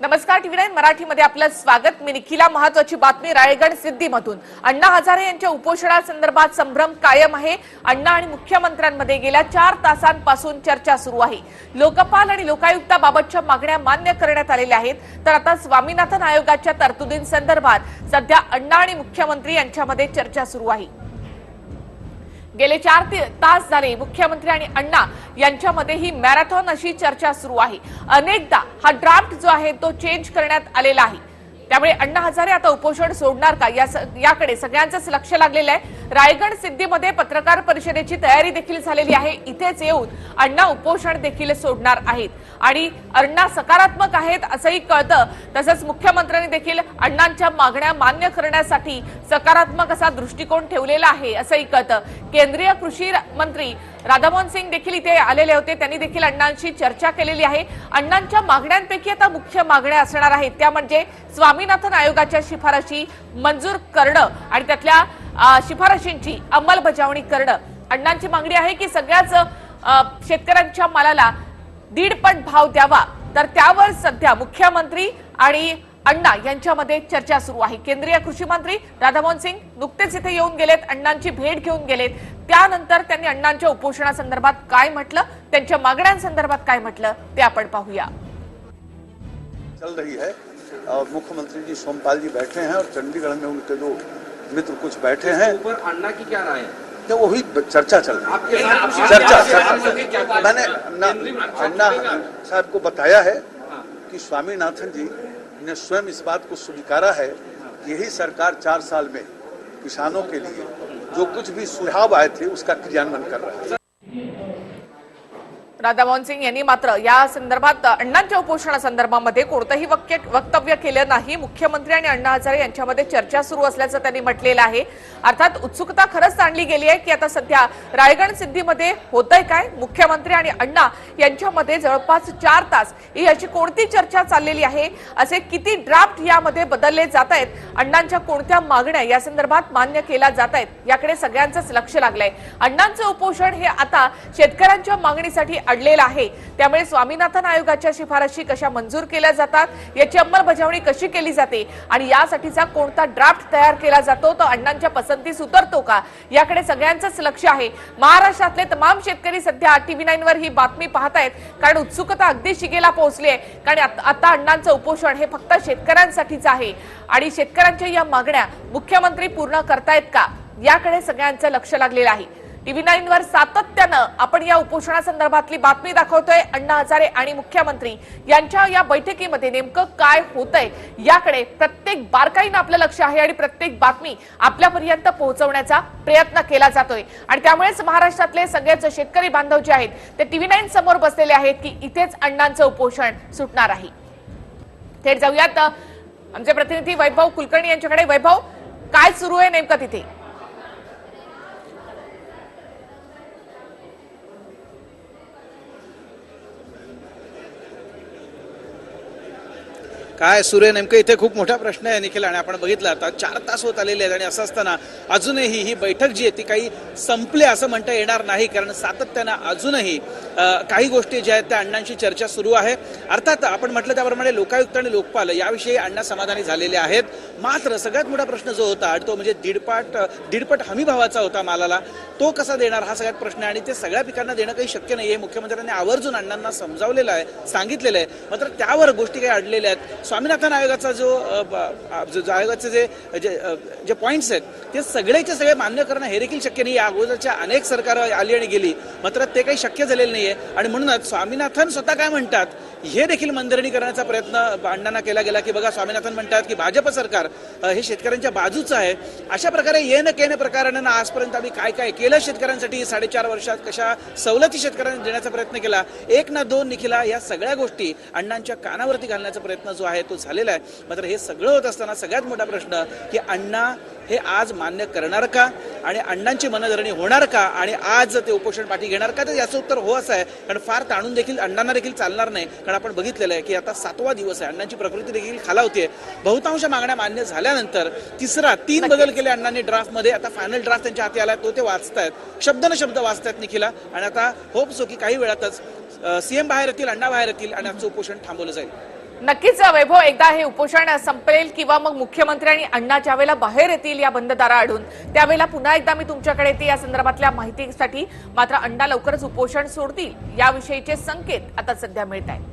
नमस्कार TV nine मराठीमध्ये आपलं स्वागत. मी निखिला महत्वाची बातमी रायगड सिद्धीमधून. अण्णा हजारे यांच्या उपोषणासंदर्भात संभ्रम कायम आहे. अण्णा आणि मुख्यमंत्र्यांमध्ये गेल्या चार तासांपासून चर्चा सुरू आहे. लोकपाल आणि लोकायुक्ताबाबतच्या मागण्या मान्य करण्यात आलेल्या आहेत. तर आता स्वामीनाथन आयोगाच्या तरतुदींसंदर्भात सध्या अण्णा आणि मुख्यमंत्री यांच्यामध्ये चर्चा सुरू आहे. गेले चार ते- तास झाले मुख्यमंत्री आणि अण्णा यांच्यामध्ये ही मॅरेथॉन अशी चर्चा सुरू आहे. अनेकदा हा ड्राफ्ट जो आहे तो चेंज करण्यात आलेला आहे. त्यामुळे अण्णा हजारे आता उपोषण सोडणार का? या स- याकडे सगळ्यांचंच लक्ष लागलेलं आहे. रायगड सिद्धीमध्ये पत्रकार परिषदेची तयारी देखील झालेली आहे. इथेच येऊन अण्णा उपोषण देखील सोडणार आहेत. आणि अण्णा सकारात्मक आहेत असंही कळतं. तसंच मुख्यमंत्र्यांनी देखील अण्णांच्या मागण्या मान्य करण्यासाठी सकारात्मक असा दृष्टिकोन ठेवलेला आहे असंही कळतं. केंद्रीय कृषी मंत्री राधामोहन सिंग देखील इथे आलेले होते. त्यांनी देखील अण्णांशी चर्चा केलेली आहे. अण्णांच्या मागण्यांपैकी आता मुख्य मागण्या असणार आहेत. त्या म्हणजे स्वामीनाथन आयोगाच्या शिफारशी मंजूर करणं आणि त्यातल्या शिफारशींची अंमलबजावणी करणं. अण्णांची मागणी आहे की सगळ्याच शेतकऱ्यांच्या मालाला दीडपट भाव द्यावा. तर त्यावर सध्या मुख्यमंत्री आणि अण्णा यांच्यामध्ये चर्चा सुरू आहे. केंद्रीय कृषी मंत्री राधामोहन सिंग नुकतेच इथे येऊन गेलेत अण्णांची भेट घेऊन गेलेत. त्यानंतर त्यांनी अण्णांच्या उपोषणासंदर्भात काय म्हटलं त्यांच्या मागण्यांसंदर्भात काय म्हटलं ते आपण पाहूया. चल रही है. और मुख्यमंत्री जी सोमपाल जी बैठे हैं और चंडीगढ़ में उनके जो मित्र कुछ बैठे हैं। ऊपर अन्ना की क्या राय है? तो वही चर्चा चल रही आपके है साथ चर्चा मैंने अन्ना साहब को बताया है कि स्वामीनाथन जी ने स्वयं इस बात को स्वीकारा है यही सरकार चार साल में किसानों के लिए जो कुछ भी सुझाव आए थे उसका क्रियान्वयन कर रहा है। राधामोहन सिंग यांनी मात्र या संदर्भात अण्णांच्या उपोषणासंदर्भामध्ये कोणतंही वक्तव्य केलं नाही. मुख्यमंत्री आणि अण्णा हजारे यांच्यामध्ये चर्चा सुरू असल्याचं त्यांनी म्हटलेलं आहे. अर्थात उत्सुकता खरंच आणली गेली आहे की आता सध्या रायगड सिद्धीमध्ये होतंय काय? मुख्यमंत्री आणि अण्णा यांच्यामध्ये जवळपास चार तास ही अशी कोणती चर्चा चाललेली आहे? असे किती ड्राफ्ट यामध्ये बदलले जात आहेत? अण्णांच्या कोणत्या मागण्या या संदर्भात मान्य केल्या जात आहेत? याकडे सगळ्यांचंच लक्ष लागलंय. अण्णांचं उपोषण हे आता शेतकऱ्यांच्या मागणीसाठी अडलेला आहे. त्यामुळे स्वामीनाथन आयोगाच्या शिफारशी कशा मंजूर केल्या जातात याची अंमलबजावणी कशी केली जाते आणि यासाठीचा कोणता ड्राफ्ट तयार केला जातो तो अण्णांच्या पसंतीस उतरतो का? याकडे सगळ्यांचंच लक्ष आहे. महाराष्ट्रातले तमाम शेतकरी सध्या टीव्ही नाईन वर ही बातमी पाहतायत कारण उत्सुकता अगदी शिगेला पोहोचली आहे. कारण आता अण्णांचं उपोषण हे फक्त शेतकऱ्यांसाठीच आहे. आणि शेतकऱ्यांच्या या मागण्या मुख्यमंत्री पूर्ण करतायत का? याकडे सगळ्यांचं लक्ष लागलेलं आहे. टीव्ही नाईन वर सातत्यानं आपण या उपोषणासंदर्भातली बातमी दाखवतोय. अण्णा हजारे आणि मुख्यमंत्री यांच्या या बैठकीमध्ये नेमकं काय होतंय याकडे प्रत्येक बारकाईनं आपलं लक्ष आहे आणि प्रत्येक बातमी आपल्यापर्यंत पोहोचवण्याचा प्रयत्न केला जातोय. आणि त्यामुळेच महाराष्ट्रातले सगळेच शेतकरी बांधव जे आहेत ते टीव्ही नाईन समोर बसलेले आहेत की इथेच अण्णांचं उपोषण सुटणार आहे. थेट जाऊयात. आमचे प्रतिनिधी वैभव कुलकर्णी यांच्याकडे. वैभव काय सुरू आहे नेमकं तिथे? काय सूर्य नेमकं इथे खूप मोठा प्रश्न आहे निखिल आणि आपण बघितलं आता चार तास होत आलेले आहेत आणि असं असताना अजूनही ही बैठक जी आहे ती काही संपली असं म्हणता येणार नाही कारण सातत्यानं अजूनही काही गोष्टी ज्या आहेत त्या अण्णांशी चर्चा सुरू आहे. अर्थात आपण म्हटलं त्याप्रमाणे लोकायुक्त आणि लोकपाल याविषयी अण्णा समाधानी झालेले आहेत. मात्र सगळ्यात मोठा प्रश्न जो होता तो म्हणजे दीडपाट दीडपट हमी भावाचा होता मालाला तो कसा देणार हा सगळ्यात प्रश्न आहे आणि ते सगळ्या पिकांना देणं काही शक्य नाही आहे मुख्यमंत्र्यांनी आवर्जून अण्णांना समजावलेलं आहे सांगितलेलं आहे. मात्र त्यावर गोष्टी काही अडलेल्या आहेत. स्वामीनाथन आयोगाचा जो जो आयोगाचे जे जे जे पॉईंट्स आहेत ते सगळेचे सगळे मान्य करणं हे देखील शक्य नाही. या अगोदरच्या अनेक सरकारं आली आणि गेली मात्र ते काही शक्य झालेलं नाहीये. आणि म्हणूनच स्वामीनाथन स्वतः काय म्हणतात हे देखील मंदिरणी करण्याचा प्रयत्न अण्णांना केला गेला की बघा स्वामीनाथन म्हणतात की भाजप सरकार हे शेतकऱ्यांच्या बाजूचं आहे. अशा प्रकारे येणं केन प्रकारानं आजपर्यंत आम्ही काय काय केलं शेतकऱ्यांसाठी? साडेचार वर्षात कशा सवलती शेतकऱ्यांना देण्याचा प्रयत्न केला? एक ना दोन निखिला या सगळ्या गोष्टी अण्णांच्या कानावरती घालण्याचा प्रयत्न जो आहे तो झालेला आहे. मात्र हे सगळं होत असताना सगळ्यात मोठा प्रश्न की अण्णा हे आज मान्य करणार का? आणि अण्णांची मनधरणी होणार का? आणि आज ते उपोषण पाठी घेणार का? तर याचं उत्तर हो असं आहे. कारण फार ताणून देखील अण्णांना देखील चालणार नाही. कारण आपण बघितलेलं आहे की आता सातवा दिवस आहे. अण्णांची प्रकृती देखील खालावते बहुतांश मागण्या मान्य झाल्यानंतर तिसरा तीन बदल केले अण्णांनी ड्राफ्टमध्ये. आता फायनल ड्राफ्ट त्यांच्या हाती आला तो ते वाचतायत. शब्द न शब्द वाचतायत निखिला. आणि आता होप सो की काही वेळातच सीएम बाहेर येतील अण्णा बाहेर येतील आणि आजचं उपोषण थांबवलं जाईल. नक्कीच वैभव एकदा हे उपोषण संपेल किंवा मग मुख्यमंत्री आणि अण्णा ज्या वेळेला बाहेर येतील या बंद दारा त्यावेळेला पुन्हा एकदा मी तुमच्याकडे येते या संदर्भातल्या माहितीसाठी. मात्र अण्णा लवकरच उपोषण सोडतील याविषयीचे संकेत आता सध्या मिळत आहेत